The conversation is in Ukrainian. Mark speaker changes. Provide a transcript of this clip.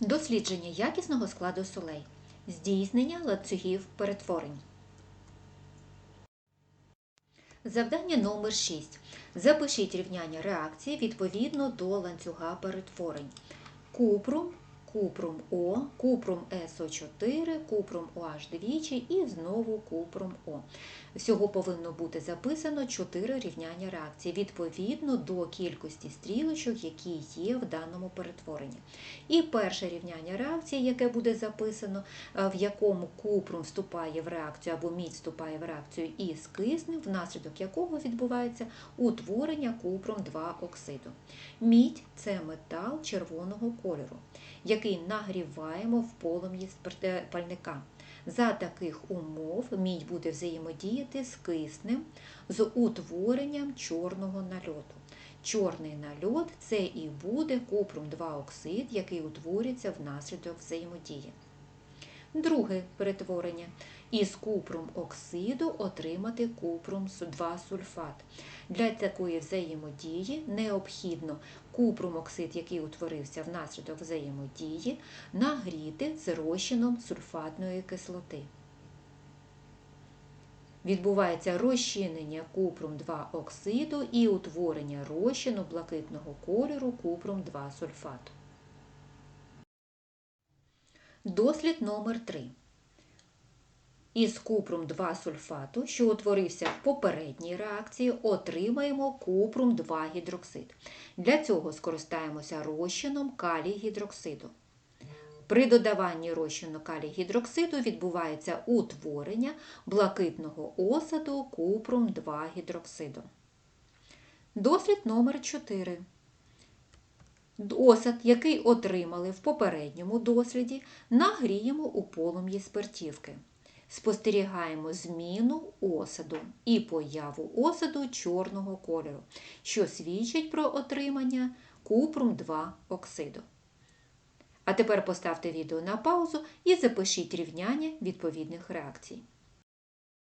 Speaker 1: Дослідження якісного складу солей. Здійснення ланцюгів перетворень. Завдання номер 6. Запишіть рівняння реакції відповідно до ланцюга перетворень. Купрум, купрум О, купрум СО4, купрум OH двічі і знову купрум О. Всього повинно бути записано 4 рівняння реакції відповідно до кількості стрілочок, які є в даному перетворенні. І перше рівняння реакції, яке буде записано, е, в якому купрум вступає в реакцію або мідь вступає в реакцію із киснем, внаслідок якого відбувається утворення купрум 2 оксиду. Мідь це метал червоного кольору, який нагріваємо в полум'ї пальника. За таких умов мідь буде взаємодіяти з киснем з утворенням чорного нальоту. Чорний нальот це і буде купрум 2 оксид, який утворюється внаслідок взаємодії. Друге перетворення. Із купрум оксиду отримати купрум 2 сульфат. Для такої взаємодії необхідно купрум оксид, який утворився внаслідок взаємодії, нагріти з розчином сульфатної кислоти. Відбувається розчинення купрум 2 оксиду і утворення розчину блакитного кольору купрум 2 сульфату. Дослід номер 3. Із купрум 2 сульфату, що утворився в попередній реакції, отримаємо купрум 2 гідроксид. Для цього скористаємося розчином калій гідроксиду. При додаванні розчину калій гідроксиду відбувається утворення блакитного осаду купрум 2 гідроксиду. Дослід номер 4. Осад, який отримали в попередньому досліді, нагріємо у полум'ї спиртівки. Спостерігаємо зміну осаду і появу осаду чорного кольору, що свідчить про отримання купрум 2 оксиду. А тепер поставте відео на паузу і запишіть рівняння відповідних реакцій.